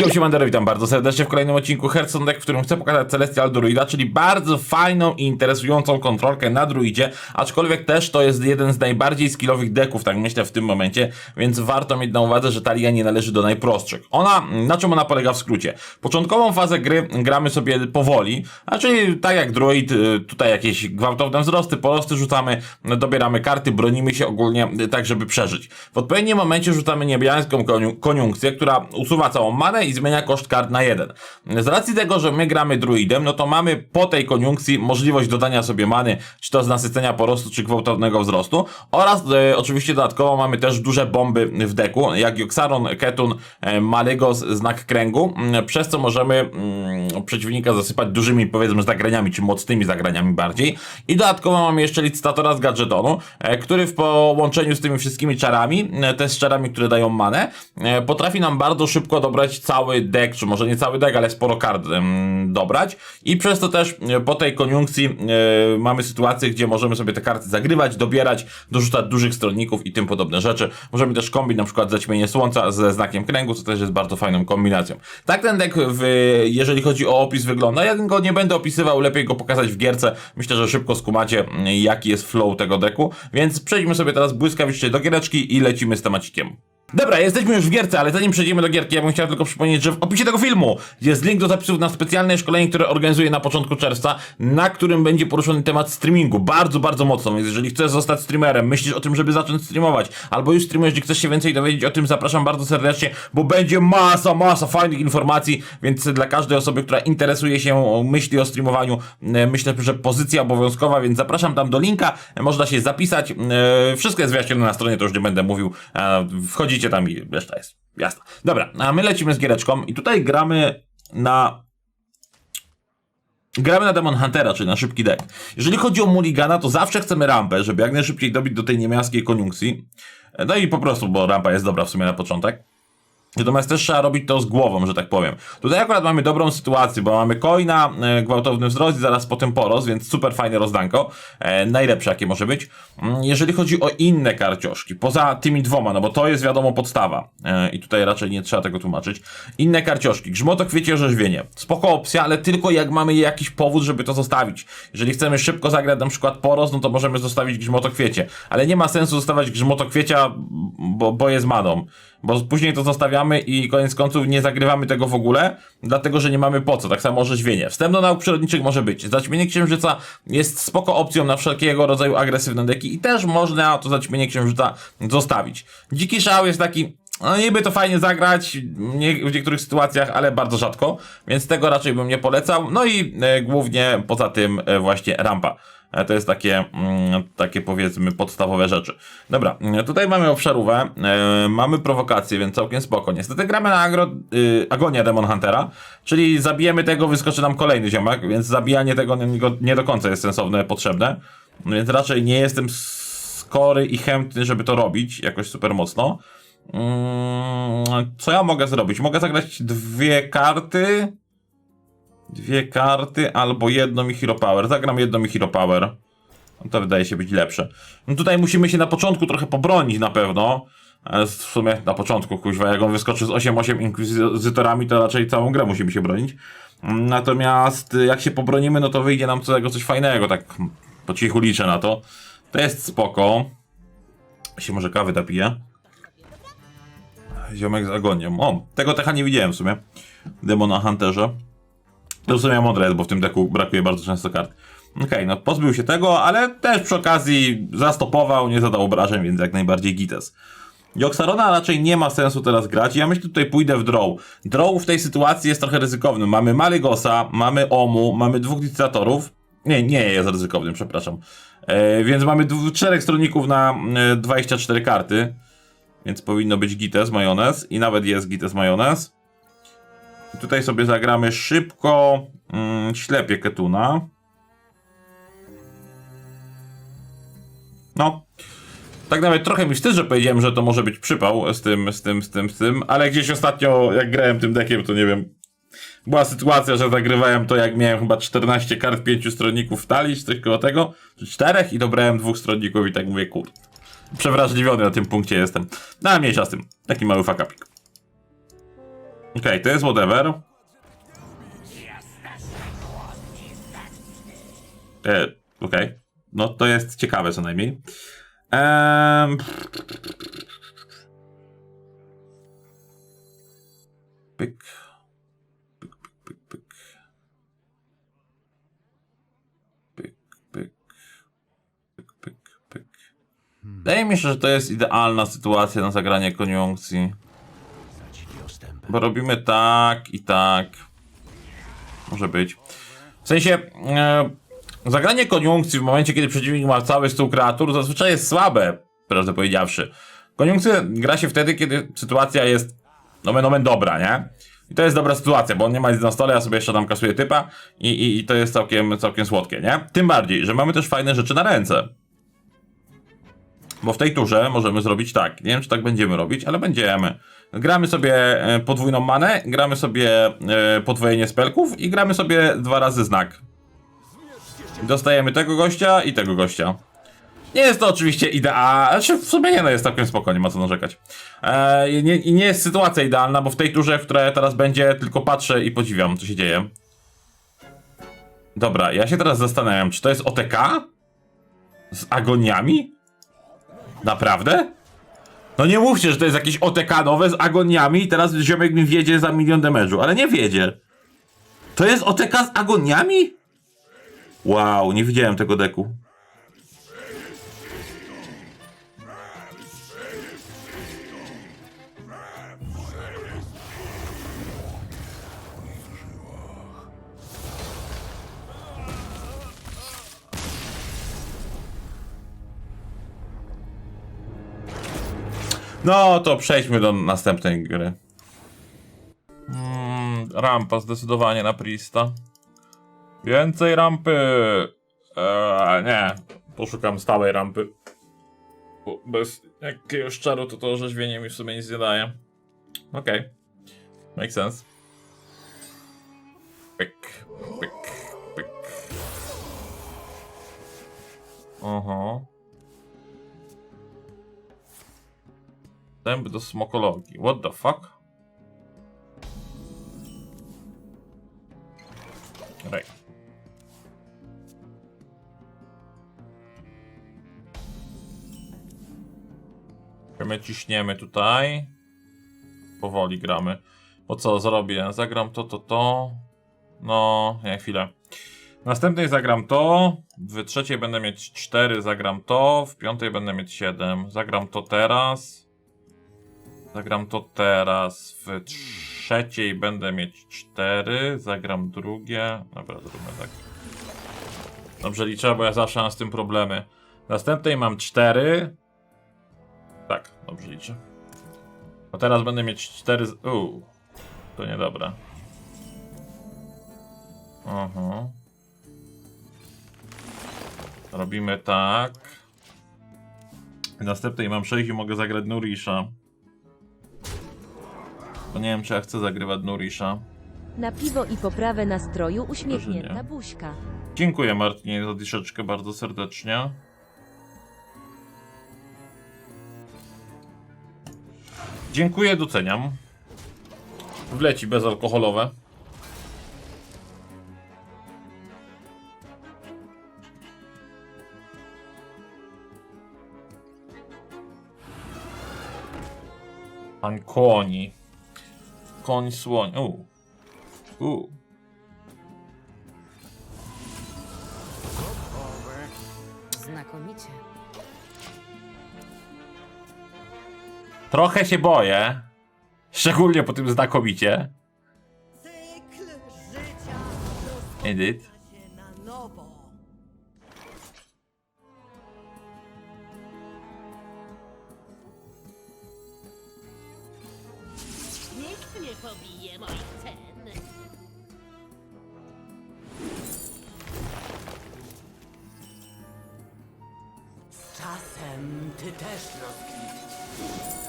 Yo, Siemandero, witam bardzo serdecznie w kolejnym odcinku Hearthstone Deck, w którym chcę pokazać Celestial Druida, czyli bardzo fajną i interesującą kontrolkę na druidzie, aczkolwiek też to jest jeden z najbardziej skillowych decków, tak myślę w tym momencie, więc warto mieć na uwadze, że talia nie należy do najprostszych. Ona, na czym ona polega w skrócie? Początkową fazę gry gramy sobie powoli, a czyli tak jak druid, y, tutaj jakieś gwałtowne wzrosty, porosty rzucamy, dobieramy karty, bronimy się ogólnie y, tak, żeby przeżyć. W odpowiednim momencie rzucamy niebiańską koniu- koniunkcję, która usuwa całą manę i zmienia koszt kart na jeden. Z racji tego, że my gramy druidem, no to mamy po tej koniunkcji możliwość dodania sobie many, czy to z nasycenia porostu, czy gwałtownego wzrostu oraz e, oczywiście dodatkowo mamy też duże bomby w deku, jak Joxaron, Ketun, e, Malygos, znak kręgu, przez co możemy mm, przeciwnika zasypać dużymi powiedzmy zagraniami, czy mocnymi zagraniami bardziej. I dodatkowo mamy jeszcze licytatora z gadżetonu, e, który w połączeniu z tymi wszystkimi czarami, e, z czarami, które dają manę, e, potrafi nam bardzo szybko dobrać cały deck, czy może nie cały deck, ale sporo kart dobrać. I przez to też e, po tej koniunkcji e, mamy sytuację, gdzie możemy sobie te karty zagrywać, dobierać, dorzucać dużych stronników i tym podobne rzeczy. Możemy też kombić na przykład zaćmienie słońca ze znakiem kręgu, co też jest bardzo fajną kombinacją. Tak ten deck, w, jeżeli chodzi o opis wygląda, ja go nie będę opisywał, lepiej go pokazać w gierce. Myślę, że szybko skumacie jaki jest flow tego deku, więc przejdźmy sobie teraz błyskawicznie do giereczki i lecimy z temacikiem. Dobra, jesteśmy już w gierce, ale zanim przejdziemy do gierki, ja bym chciał tylko przypomnieć, że w opisie tego filmu jest link do zapisów na specjalne szkolenie, które organizuję na początku czerwca, na którym będzie poruszony temat streamingu. Bardzo, bardzo mocno, więc jeżeli chcesz zostać streamerem, myślisz o tym, żeby zacząć streamować, albo już streamujesz i chcesz się więcej dowiedzieć o tym, zapraszam bardzo serdecznie, bo będzie masa, masa fajnych informacji, więc dla każdej osoby, która interesuje się, myśli o streamowaniu, e, myślę, że pozycja obowiązkowa, więc zapraszam tam do linka, można się zapisać, e, wszystko jest wyjaśnione na stronie, to już nie będę mówił, e, wchodzicie tam i reszta jest jasna. Dobra, a my lecimy z giereczką i tutaj gramy na Gramy na Demon Huntera, czyli na szybki deck. Jeżeli chodzi o Mulligana, to zawsze chcemy rampę, żeby jak najszybciej dobić do tej niemieckiej koniunkcji. No i po prostu, bo rampa jest dobra w sumie na początek. Natomiast też trzeba robić to z głową, że tak powiem. Tutaj akurat mamy dobrą sytuację, bo mamy coina, e, gwałtowny wzrost i zaraz potem poros, więc super fajne rozdanko. E, najlepsze jakie może być. Mm, Jeżeli chodzi o inne karcioszki, poza tymi dwoma, no bo to jest wiadomo podstawa e, i tutaj raczej nie trzeba tego tłumaczyć. Inne karcioszki, grzmoto, kwiecie, orzeźwienie. Spoko opcja, ale tylko jak mamy jakiś powód, żeby to zostawić. Jeżeli chcemy szybko zagrać na przykład poros, no to możemy zostawić grzmoto, kwiecie. Ale nie ma sensu zostawiać grzmoto, kwiecia, bo, bo jest maną. Bo później to zostawiamy i koniec końców nie zagrywamy tego w ogóle, dlatego że nie mamy po co. Tak samo orzeźwienie. Wstęp do nauk przyrodniczych może być. Zaćmienie księżyca jest spoko opcją na wszelkiego rodzaju agresywne deki i też można to zaćmienie księżyca zostawić. Dziki szał jest taki, no niby to fajnie zagrać nie, w niektórych sytuacjach, ale bardzo rzadko, więc tego raczej bym nie polecał. No i e, głównie poza tym e, właśnie rampa. E, To jest takie, mm, takie powiedzmy podstawowe rzeczy. Dobra, mm, tutaj mamy obszarówę, e, mamy prowokację, więc całkiem spoko. Niestety gramy na agro, y, Agonia Demon Huntera, czyli zabijemy tego, wyskoczy nam kolejny ziomek, więc zabijanie tego nie, nie do końca jest sensowne, potrzebne. Więc raczej nie jestem skory i chętny, żeby to robić jakoś super mocno. Mm, Co ja mogę zrobić? Mogę zagrać dwie karty. Dwie karty albo jedną i Hero Power. Zagram jedną i Hero Power. No To wydaje się być lepsze. No tutaj musimy się na początku trochę pobronić na pewno. Ale w sumie na początku, kuźwa, jak on wyskoczy z 8-8 inkwizytorami, to raczej całą grę musimy się bronić. Natomiast y, jak się pobronimy, no to wyjdzie nam co tego coś fajnego, tak po cichu liczę na to. To jest spoko. Się może kawy napiję. Ziomek z agonią. O, tego techa nie widziałem w sumie. Demona Hunterze. To w sumie bo w tym deku brakuje bardzo często kart. Okej, no pozbył się tego, ale też przy okazji zastopował, nie zadał obrażeń, więc jak najbardziej gites. Joxarona raczej nie ma sensu teraz grać. Ja myślę, że tutaj pójdę w draw. Draw w tej sytuacji jest trochę ryzykowny. Mamy Malygosa, mamy Omu, mamy dwóch licytatorów. Nie, nie jest ryzykownym, przepraszam. E, więc mamy czterech stronników na e, 24 karty. Więc powinno być gites, majonez. I nawet jest gites, majonez. Tutaj sobie zagramy szybko mm, ślepie Ketuna. No. Tak nawet trochę mi wstyd, że powiedziałem, że to może być przypał z tym, z tym, z tym, z tym, ale gdzieś ostatnio, jak grałem tym dekiem, to nie wiem. Była sytuacja, że zagrywałem to, jak miałem chyba 14 kart, 5 stronników w talii, coś koło tego, czy czterech i dobrałem dwóch stronników i tak mówię, kurde. Przewrażliwiony na tym punkcie jestem. No, ale mniejsza z tym. Taki mały fakapik. Okej, to jest whatever. E, Okej. No to jest ciekawe co najmniej. Ehm... Pyk, pyk, pyk, pyk. Pyk, pyk. Pyk, pyk, pyk. Wydaje mi się, że to jest idealna sytuacja na zagranie koniunkcji. Bo robimy tak i tak. Może być. W sensie, e, zagranie koniunkcji w momencie, kiedy przeciwnik ma cały stół kreatur, zazwyczaj jest słabe, prawdę powiedziawszy. Koniunkcję gra się wtedy, kiedy sytuacja jest nomen omen dobra, nie? I to jest dobra sytuacja, bo on nie ma nic na stole, ja sobie jeszcze tam kasuję typa i, i, i to jest całkiem, całkiem słodkie, nie? Tym bardziej, że mamy też fajne rzeczy na ręce. Bo w tej turze możemy zrobić tak. Nie wiem, czy tak będziemy robić, ale będziemy. Gramy sobie e, podwójną manę, gramy sobie e, podwojenie spelków i gramy sobie dwa razy znak. Dostajemy tego gościa i tego gościa. Nie jest to oczywiście idea, znaczy w sumie nie, no jest całkiem spoko, nie ma co narzekać. E, i nie, nie jest sytuacja idealna, bo w tej turze, w której teraz będzie, tylko patrzę i podziwiam, co się dzieje. Dobra, ja się teraz zastanawiam, czy to jest OTK? Z agoniami? Naprawdę? No nie mówcie, że to jest jakieś OTK nowe z agoniami i teraz ziomek mi wiedzie za milion damage'u, ale nie wiedzie. To jest OTK z agoniami? Wow, nie widziałem tego deku. No to przejdźmy do następnej gry. Mm, rampa zdecydowanie na Prista. Więcej rampy. Eee, nie, poszukam stałej rampy. Bo bez jakiegoś czaru to to orzeźwienie mi w sumie nic nie daje. Okej. Okay. Make sense. Pyk, pyk, pyk. Aha. Dostęp do smokologii. What the fuck? Rej. My ciśniemy tutaj. Powoli gramy. Bo co zrobię? Zagram to, to, to. No, nie, chwilę. W następnej zagram to. W trzeciej będę mieć 4, zagram to. W piątej będę mieć 7. Zagram to teraz. Zagram to teraz. W trzeciej będę mieć 4. Zagram drugie. Dobra, zróbmy tak. Dobrze liczę, bo ja zawsze mam z tym problemy. Następnej mam 4. Tak, dobrze liczę. A teraz będę mieć 4. Z... Uuu, to niedobre. Aha. Robimy tak. W następnej mam 6 i mogę zagrać Nurisha. Bo nie wiem, czy ja chcę zagrywać Nurisha. Na piwo i poprawę nastroju uśmiechnięta buźka. Dziękuję Martinie za dyszeczkę bardzo serdecznie. Dziękuję, doceniam. Wleci bezalkoholowe. Pan koni. Koń słoń. U. U. Znakomicie. Trochę się boję. Szczególnie po tym znakomicie. Edit. Pobije moich cen. Z czasem ty też rozkwitniesz.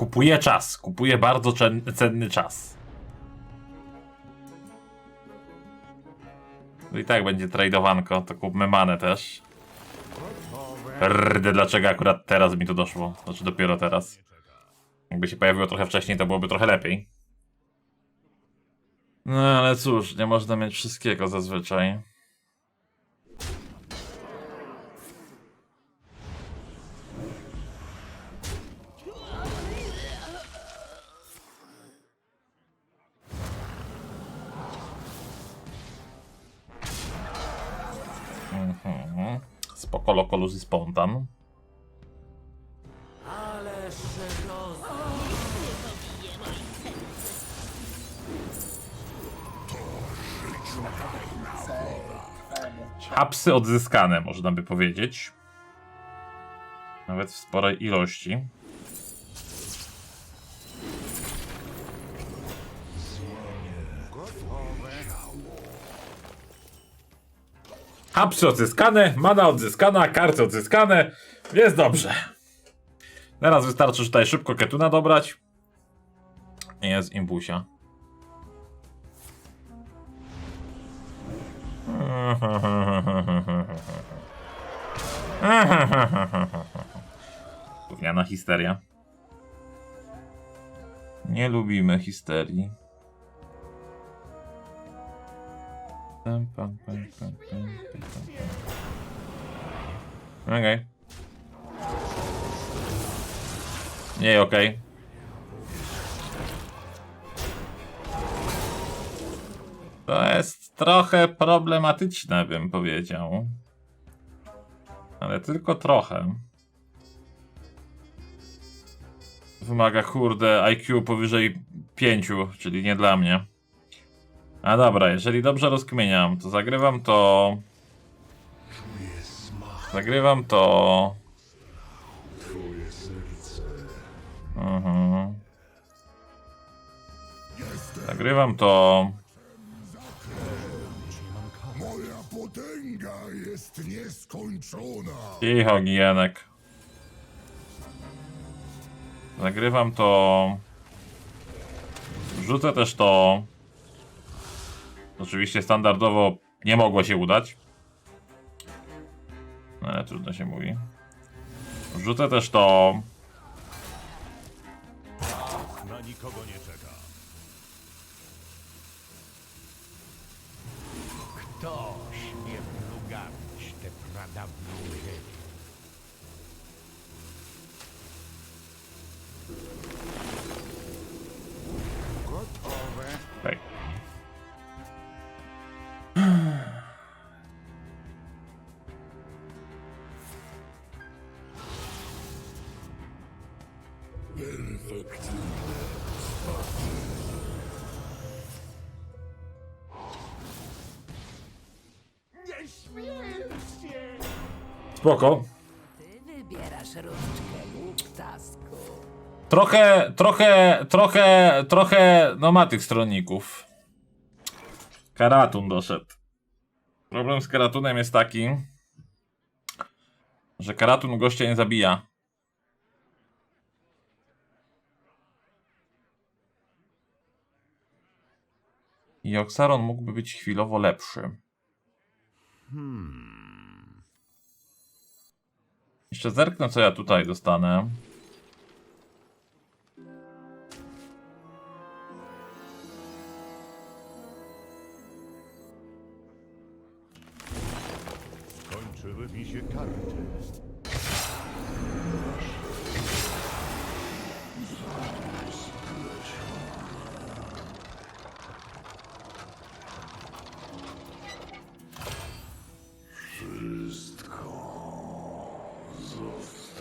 Kupuję czas. Kupuję bardzo cen- cenny czas. No i tak będzie tradowanko, to kupmy manę też. Rdy, dlaczego akurat teraz mi to doszło? Znaczy dopiero teraz. Jakby się pojawiło trochę wcześniej, to byłoby trochę lepiej. No ale cóż, nie można mieć wszystkiego zazwyczaj. Spoko loko luzy spontan. Cen. Hapsy odzyskane, można by powiedzieć. Nawet w sporej ilości. Hapsy odzyskane, mana odzyskana, karty odzyskane, jest dobrze. Teraz wystarczy tutaj szybko ketuna dobrać. Jest imbusia. Gówniana histeria. Nie lubimy histerii. Okej. Nie, okej. To jest trochę problematyczne, bym powiedział. Ale tylko trochę. Wymaga, kurde, IQ powyżej 5, czyli nie dla mnie. A dobra, jeżeli dobrze rozkminiam, to zagrywam to. Zagrywam to. Mhm. Zagrywam to. Moja potęga jest nieskończona. Cicho, Gijanek. Nagrywam to. Wrzucę też to. Oczywiście standardowo nie mogło się udać. No, Ale trudno się mówi. Wrzucę też to. Na nikogo nie czeka. Kto śmie plugawić tę pradawną Spoko. Ty wybierasz różdżkę, głuptasku. Trochę, trochę, trochę, trochę, no ma tych stronników. Karatun doszedł. Problem z Karatunem jest taki, że Karatun gościa nie zabija. I Oksaron mógłby być chwilowo lepszy. Jeszcze zerknę, co ja tutaj dostanę. Skończyły mi się karty.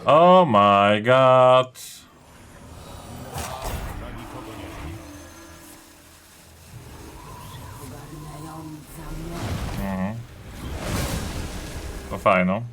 Oh my god. Czeka. To fajno.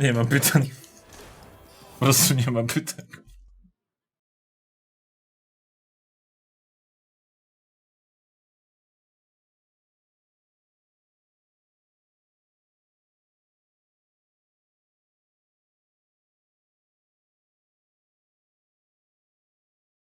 Nie ma pytań. Po prostu nie ma pytań.